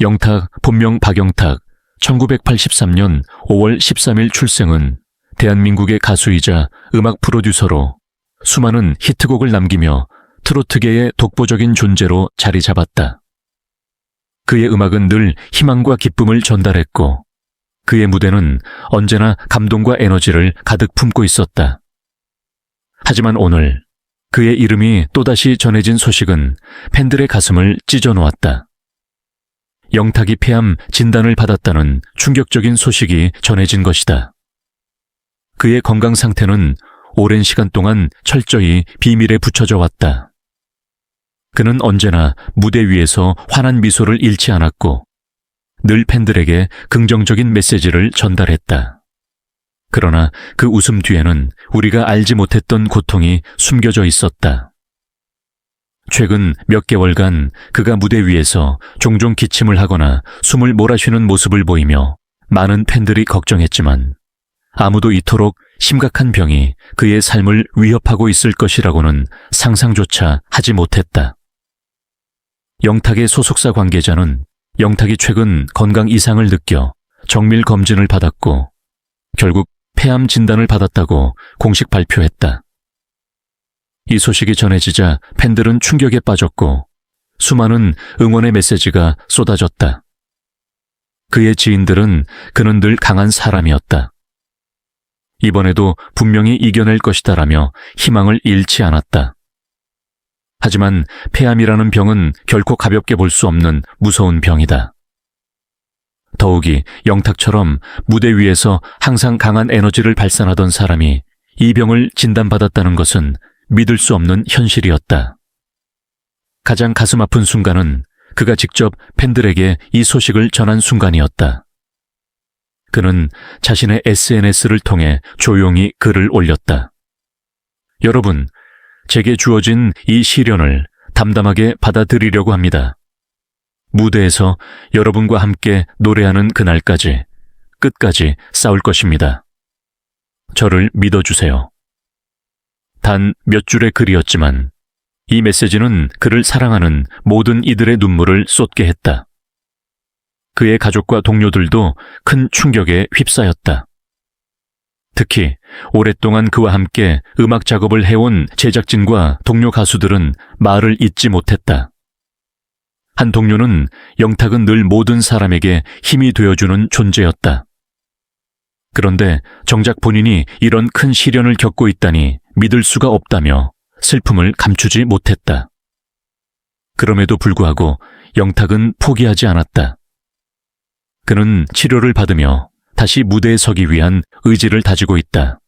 영탁, 본명 박영탁, 1983년 5월 13일 출생은 대한민국의 가수이자 음악 프로듀서로 수많은 히트곡을 남기며 트로트계의 독보적인 존재로 자리 잡았다. 그의 음악은 늘 희망과 기쁨을 전달했고 그의 무대는 언제나 감동과 에너지를 가득 품고 있었다. 하지만 오늘 그의 이름이 또다시 전해진 소식은 팬들의 가슴을 찢어 놓았다. 영탁이 폐암 진단을 받았다는 충격적인 소식이 전해진 것이다. 그의 건강 상태는 오랜 시간 동안 철저히 비밀에 붙여져 왔다. 그는 언제나 무대 위에서 환한 미소를 잃지 않았고 늘 팬들에게 긍정적인 메시지를 전달했다. 그러나 그 웃음 뒤에는 우리가 알지 못했던 고통이 숨겨져 있었다. 최근 몇 개월간 그가 무대 위에서 종종 기침을 하거나 숨을 몰아쉬는 모습을 보이며 많은 팬들이 걱정했지만 아무도 이토록 심각한 병이 그의 삶을 위협하고 있을 것이라고는 상상조차 하지 못했다. 영탁의 소속사 관계자는 영탁이 최근 건강 이상을 느껴 정밀 검진을 받았고 결국 폐암 진단을 받았다고 공식 발표했다. 이 소식이 전해지자 팬들은 충격에 빠졌고 수많은 응원의 메시지가 쏟아졌다. 그의 지인들은 그는 늘 강한 사람이었다. 이번에도 분명히 이겨낼 것이다라며 희망을 잃지 않았다. 하지만 폐암이라는 병은 결코 가볍게 볼 수 없는 무서운 병이다. 더욱이 영탁처럼 무대 위에서 항상 강한 에너지를 발산하던 사람이 이 병을 진단받았다는 것은 믿을 수 없는 현실이었다. 가장 가슴 아픈 순간은 그가 직접 팬들에게 이 소식을 전한 순간이었다. 그는 자신의 SNS를 통해 조용히 글을 올렸다. 여러분, 제게 주어진 이 시련을 담담하게 받아들이려고 합니다. 무대에서 여러분과 함께 노래하는 그날까지 끝까지 싸울 것입니다. 저를 믿어주세요. 단 몇 줄의 글이었지만 이 메시지는 그를 사랑하는 모든 이들의 눈물을 쏟게 했다. 그의 가족과 동료들도 큰 충격에 휩싸였다. 특히 오랫동안 그와 함께 음악 작업을 해온 제작진과 동료 가수들은 말을 잇지 못했다. 한 동료는 영탁은 늘 모든 사람에게 힘이 되어주는 존재였다. 그런데 정작 본인이 이런 큰 시련을 겪고 있다니 믿을 수가 없다며 슬픔을 감추지 못했다. 그럼에도 불구하고 영탁은 포기하지 않았다. 그는 치료를 받으며 다시 무대에 서기 위한 의지를 다지고 있다.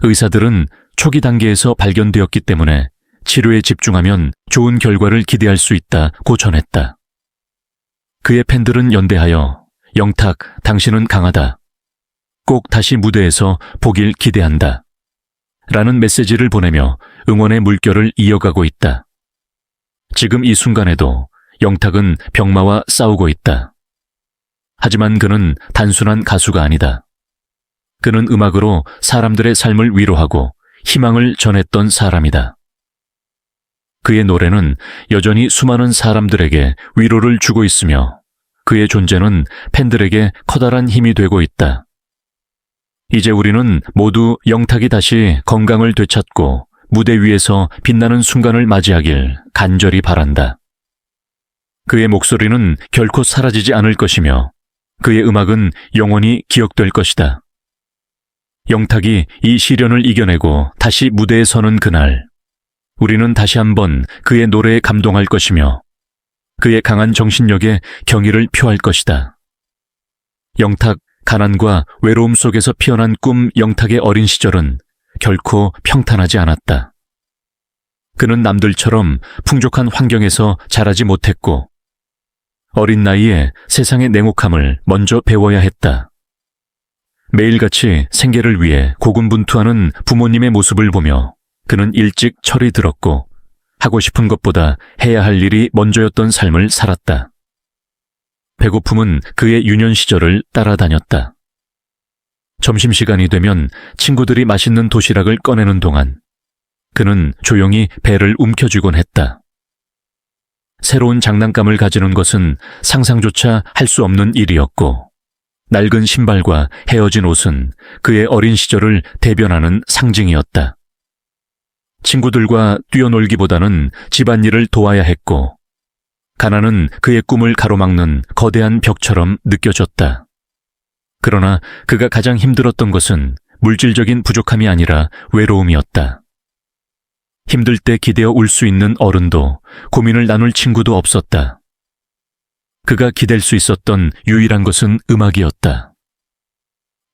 의사들은 초기 단계에서 발견되었기 때문에 치료에 집중하면 좋은 결과를 기대할 수 있다고 전했다. 그의 팬들은 연대하여 영탁, 당신은 강하다. 꼭 다시 무대에서 보길 기대한다. 라는 메시지를 보내며 응원의 물결을 이어가고 있다. 지금 이 순간에도 영탁은 병마와 싸우고 있다. 하지만 그는 단순한 가수가 아니다. 그는 음악으로 사람들의 삶을 위로하고 희망을 전했던 사람이다. 그의 노래는 여전히 수많은 사람들에게 위로를 주고 있으며 그의 존재는 팬들에게 커다란 힘이 되고 있다. 이제 우리는 모두 영탁이 다시 건강을 되찾고 무대 위에서 빛나는 순간을 맞이하길 간절히 바란다. 그의 목소리는 결코 사라지지 않을 것이며 그의 음악은 영원히 기억될 것이다. 영탁이 이 시련을 이겨내고 다시 무대에 서는 그날, 우리는 다시 한번 그의 노래에 감동할 것이며 그의 강한 정신력에 경의를 표할 것이다. 영탁, 가난과 외로움 속에서 피어난 꿈 영탁의 어린 시절은 결코 평탄하지 않았다. 그는 남들처럼 풍족한 환경에서 자라지 못했고, 어린 나이에 세상의 냉혹함을 먼저 배워야 했다. 매일같이 생계를 위해 고군분투하는 부모님의 모습을 보며 그는 일찍 철이 들었고 하고 싶은 것보다 해야 할 일이 먼저였던 삶을 살았다. 배고픔은 그의 유년 시절을 따라다녔다. 점심시간이 되면 친구들이 맛있는 도시락을 꺼내는 동안 그는 조용히 배를 움켜쥐곤 했다. 새로운 장난감을 가지는 것은 상상조차 할 수 없는 일이었고, 낡은 신발과 헤어진 옷은 그의 어린 시절을 대변하는 상징이었다. 친구들과 뛰어놀기보다는 집안일을 도와야 했고, 가난은 그의 꿈을 가로막는 거대한 벽처럼 느껴졌다. 그러나 그가 가장 힘들었던 것은 물질적인 부족함이 아니라 외로움이었다. 힘들 때 기대어 울 수 있는 어른도 고민을 나눌 친구도 없었다. 그가 기댈 수 있었던 유일한 것은 음악이었다.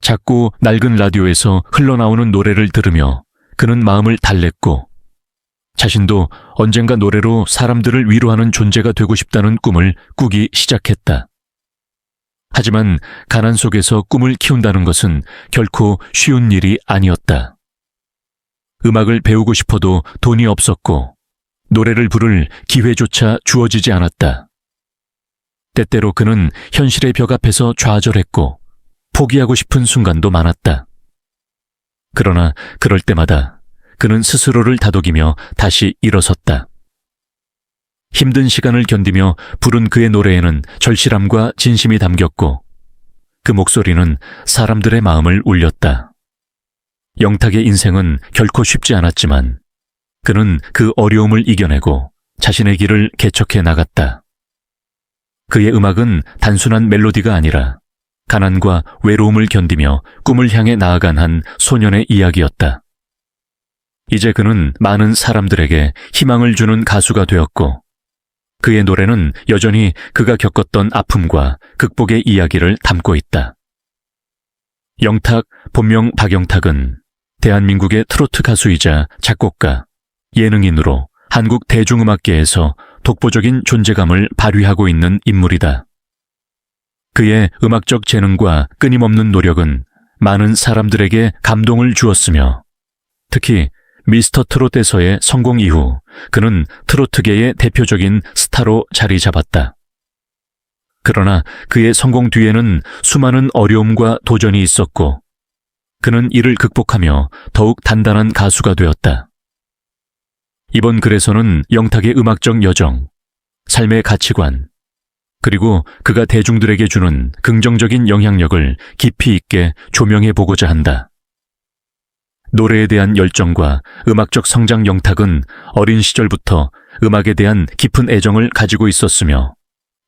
자꾸 낡은 라디오에서 흘러나오는 노래를 들으며 그는 마음을 달랬고 자신도 언젠가 노래로 사람들을 위로하는 존재가 되고 싶다는 꿈을 꾸기 시작했다. 하지만 가난 속에서 꿈을 키운다는 것은 결코 쉬운 일이 아니었다. 음악을 배우고 싶어도 돈이 없었고 노래를 부를 기회조차 주어지지 않았다. 때때로 그는 현실의 벽 앞에서 좌절했고 포기하고 싶은 순간도 많았다. 그러나 그럴 때마다 그는 스스로를 다독이며 다시 일어섰다. 힘든 시간을 견디며 부른 그의 노래에는 절실함과 진심이 담겼고 그 목소리는 사람들의 마음을 울렸다. 영탁의 인생은 결코 쉽지 않았지만 그는 그 어려움을 이겨내고 자신의 길을 개척해 나갔다. 그의 음악은 단순한 멜로디가 아니라 가난과 외로움을 견디며 꿈을 향해 나아간 한 소년의 이야기였다. 이제 그는 많은 사람들에게 희망을 주는 가수가 되었고 그의 노래는 여전히 그가 겪었던 아픔과 극복의 이야기를 담고 있다. 영탁, 본명 박영탁은 대한민국의 트로트 가수이자 작곡가, 예능인으로 한국 대중음악계에서 독보적인 존재감을 발휘하고 있는 인물이다. 그의 음악적 재능과 끊임없는 노력은 많은 사람들에게 감동을 주었으며 특히 미스터 트롯에서의 성공 이후 그는 트로트계의 대표적인 스타로 자리 잡았다. 그러나 그의 성공 뒤에는 수많은 어려움과 도전이 있었고 그는 이를 극복하며 더욱 단단한 가수가 되었다. 이번 글에서는 영탁의 음악적 여정, 삶의 가치관, 그리고 그가 대중들에게 주는 긍정적인 영향력을 깊이 있게 조명해 보고자 한다. 노래에 대한 열정과 음악적 성장 영탁은 어린 시절부터 음악에 대한 깊은 애정을 가지고 있었으며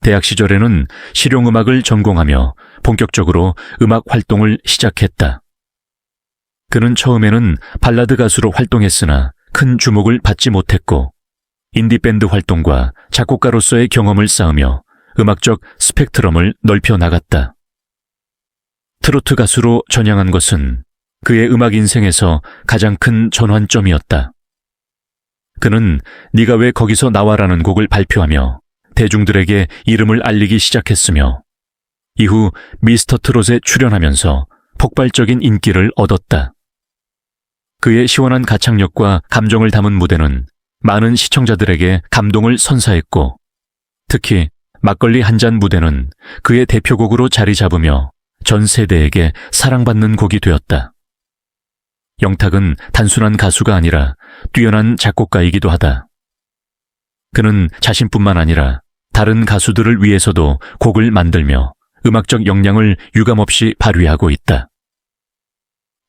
대학 시절에는 실용음악을 전공하며 본격적으로 음악 활동을 시작했다. 그는 처음에는 발라드 가수로 활동했으나 큰 주목을 받지 못했고 인디밴드 활동과 작곡가로서의 경험을 쌓으며 음악적 스펙트럼을 넓혀 나갔다. 트로트 가수로 전향한 것은 그의 음악 인생에서 가장 큰 전환점이었다. 그는 네가 왜 거기서 나와라는 곡을 발표하며 대중들에게 이름을 알리기 시작했으며 이후 미스터 트롯에 출연하면서 폭발적인 인기를 얻었다. 그의 시원한 가창력과 감정을 담은 무대는 많은 시청자들에게 감동을 선사했고 특히 막걸리 한 잔 무대는 그의 대표곡으로 자리 잡으며 전 세대에게 사랑받는 곡이 되었다. 영탁은 단순한 가수가 아니라 뛰어난 작곡가이기도 하다. 그는 자신뿐만 아니라 다른 가수들을 위해서도 곡을 만들며 음악적 역량을 유감없이 발휘하고 있다.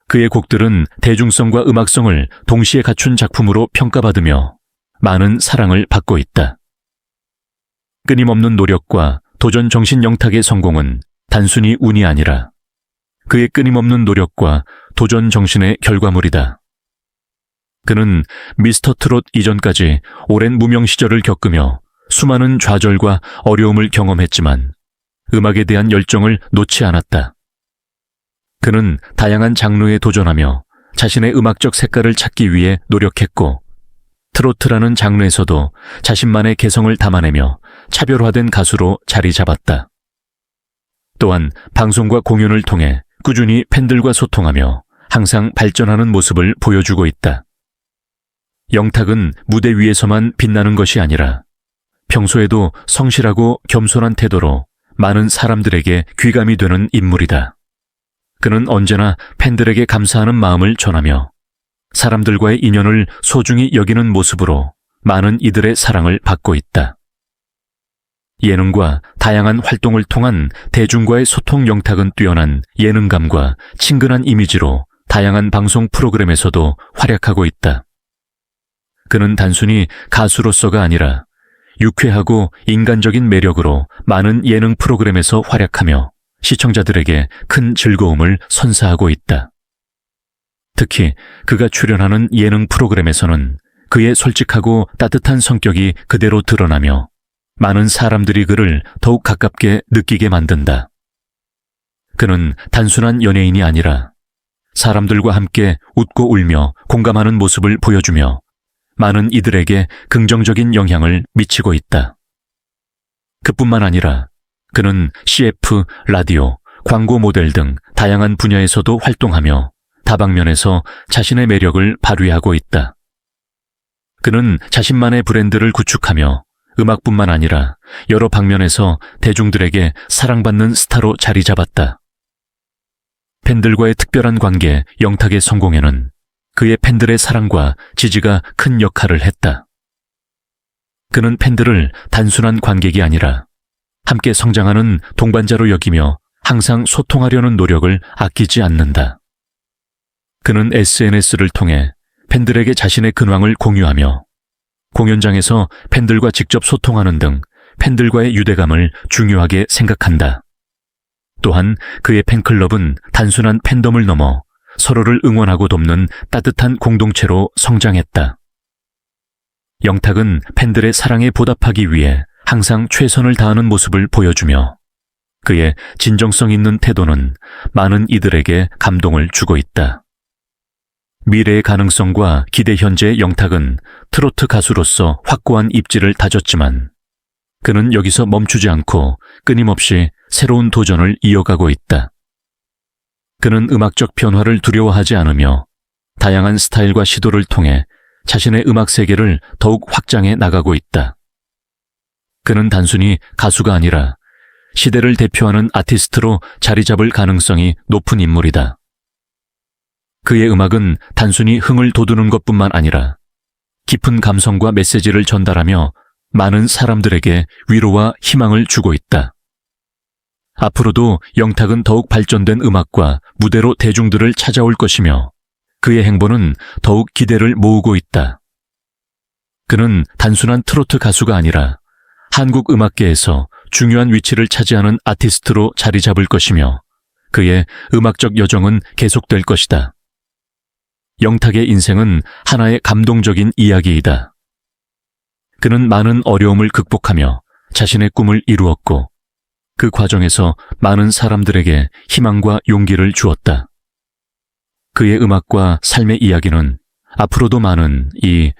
그의 곡들은 대중성과 음악성을 동시에 갖춘 작품으로 평가받으며 많은 사랑을 받고 있다. 끊임없는 노력과 도전 정신 영탁의 성공은 단순히 운이 아니라 그의 끊임없는 노력과 도전 정신의 결과물이다. 그는 미스터 트롯 이전까지 오랜 무명 시절을 겪으며 수많은 좌절과 어려움을 경험했지만 음악에 대한 열정을 놓지 않았다. 그는 다양한 장르에 도전하며 자신의 음악적 색깔을 찾기 위해 노력했고 트로트라는 장르에서도 자신만의 개성을 담아내며 차별화된 가수로 자리 잡았다. 또한 방송과 공연을 통해 꾸준히 팬들과 소통하며 항상 발전하는 모습을 보여주고 있다. 영탁은 무대 위에서만 빛나는 것이 아니라 평소에도 성실하고 겸손한 태도로 많은 사람들에게 귀감이 되는 인물이다. 그는 언제나 팬들에게 감사하는 마음을 전하며 사람들과의 인연을 소중히 여기는 모습으로 많은 이들의 사랑을 받고 있다. 예능과 다양한 활동을 통한 대중과의 소통 영탁은 뛰어난 예능감과 친근한 이미지로 다양한 방송 프로그램에서도 활약하고 있다. 그는 단순히 가수로서가 아니라 유쾌하고 인간적인 매력으로 많은 예능 프로그램에서 활약하며 시청자들에게 큰 즐거움을 선사하고 있다. 특히 그가 출연하는 예능 프로그램에서는 그의 솔직하고 따뜻한 성격이 그대로 드러나며 많은 사람들이 그를 더욱 가깝게 느끼게 만든다. 그는 단순한 연예인이 아니라 사람들과 함께 웃고 울며 공감하는 모습을 보여주며 많은 이들에게 긍정적인 영향을 미치고 있다. 그뿐만 아니라 그는 CF, 라디오, 광고 모델 등 다양한 분야에서도 활동하며 다방면에서 자신의 매력을 발휘하고 있다. 그는 자신만의 브랜드를 구축하며 음악뿐만 아니라 여러 방면에서 대중들에게 사랑받는 스타로 자리 잡았다. 팬들과의 특별한 관계 영탁의 성공에는 그의 팬들의 사랑과 지지가 큰 역할을 했다. 그는 팬들을 단순한 관객이 아니라 함께 성장하는 동반자로 여기며 항상 소통하려는 노력을 아끼지 않는다. 그는 SNS를 통해 팬들에게 자신의 근황을 공유하며 공연장에서 팬들과 직접 소통하는 등 팬들과의 유대감을 중요하게 생각한다. 또한 그의 팬클럽은 단순한 팬덤을 넘어 서로를 응원하고 돕는 따뜻한 공동체로 성장했다. 영탁은 팬들의 사랑에 보답하기 위해 항상 최선을 다하는 모습을 보여주며 그의 진정성 있는 태도는 많은 이들에게 감동을 주고 있다. 미래의 가능성과 기대 현재의 영탁은 트로트 가수로서 확고한 입지를 다졌지만 그는 여기서 멈추지 않고 끊임없이 새로운 도전을 이어가고 있다. 그는 음악적 변화를 두려워하지 않으며 다양한 스타일과 시도를 통해 자신의 음악 세계를 더욱 확장해 나가고 있다. 그는 단순히 가수가 아니라 시대를 대표하는 아티스트로 자리 잡을 가능성이 높은 인물이다. 그의 음악은 단순히 흥을 돋우는 것뿐만 아니라 깊은 감성과 메시지를 전달하며 많은 사람들에게 위로와 희망을 주고 있다. 앞으로도 영탁은 더욱 발전된 음악과 무대로 대중들을 찾아올 것이며 그의 행보는 더욱 기대를 모으고 있다. 그는 단순한 트로트 가수가 아니라 한국 음악계에서 중요한 위치를 차지하는 아티스트로 자리 잡을 것이며 그의 음악적 여정은 계속될 것이다. 영탁의 인생은 하나의 감동적인 이야기이다. 그는 많은 어려움을 극복하며 자신의 꿈을 이루었고 그 과정에서 많은 사람들에게 희망과 용기를 주었다. 그의 음악과 삶의 이야기는 앞으로도 많은 이